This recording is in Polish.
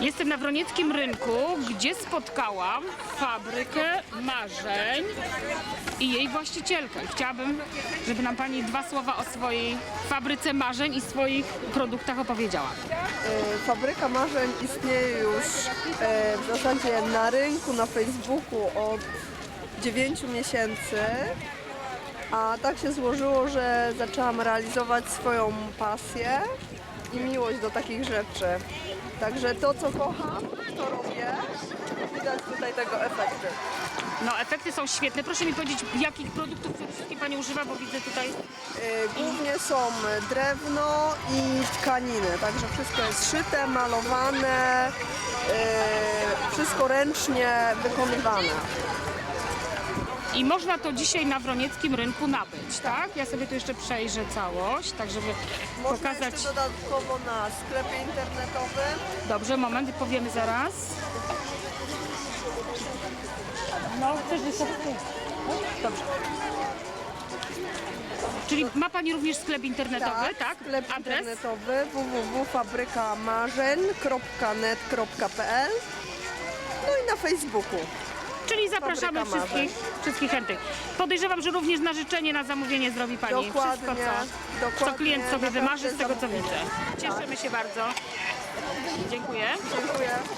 Jestem na Wronieckim Rynku, gdzie spotkałam fabrykę marzeń i jej właścicielkę. Chciałabym, żeby nam Pani dwa słowa o swojej fabryce marzeń i swoich produktach opowiedziała. E, Fabryka Marzeń istnieje już e, w zasadzie na rynku, na Facebooku od 9 miesięcy. A tak się złożyło, że zaczęłam realizować swoją pasję i miłość do takich rzeczy. Także to, co kocham, to robię. Widać tutaj tego efekty. No, efekty są świetne. Proszę mi powiedzieć, jakich produktów przede wszystkim Pani używa, bo widzę tutaj... E, Głównie są drewno i tkaniny, także wszystko jest szyte, malowane, e, wszystko ręcznie wykonywane. I można to dzisiaj na Wronieckim Rynku nabyć, tak? Ja sobie tu jeszcze przejrzę całość, tak żeby Można pokazać... jeszcze dodatkowo na sklepie internetowym. Dobrze, moment, powiemy zaraz. No, chcesz wysoko? Dobrze. Czyli ma Pani również sklep internetowy, tak? Sklep Adres? internetowy www.fabrykamarzeń.net.pl No i na Facebooku. Czyli zapraszamy wszystkich, wszystkich chętnych. Podejrzewam, że również na życzenie, na zamówienie zrobi Pani Dokładnie, wszystko, co, co dokładnie, klient sobie wymarzy z tego, co widzę. Cieszymy się bardzo. Dziękuję. Dziękuję.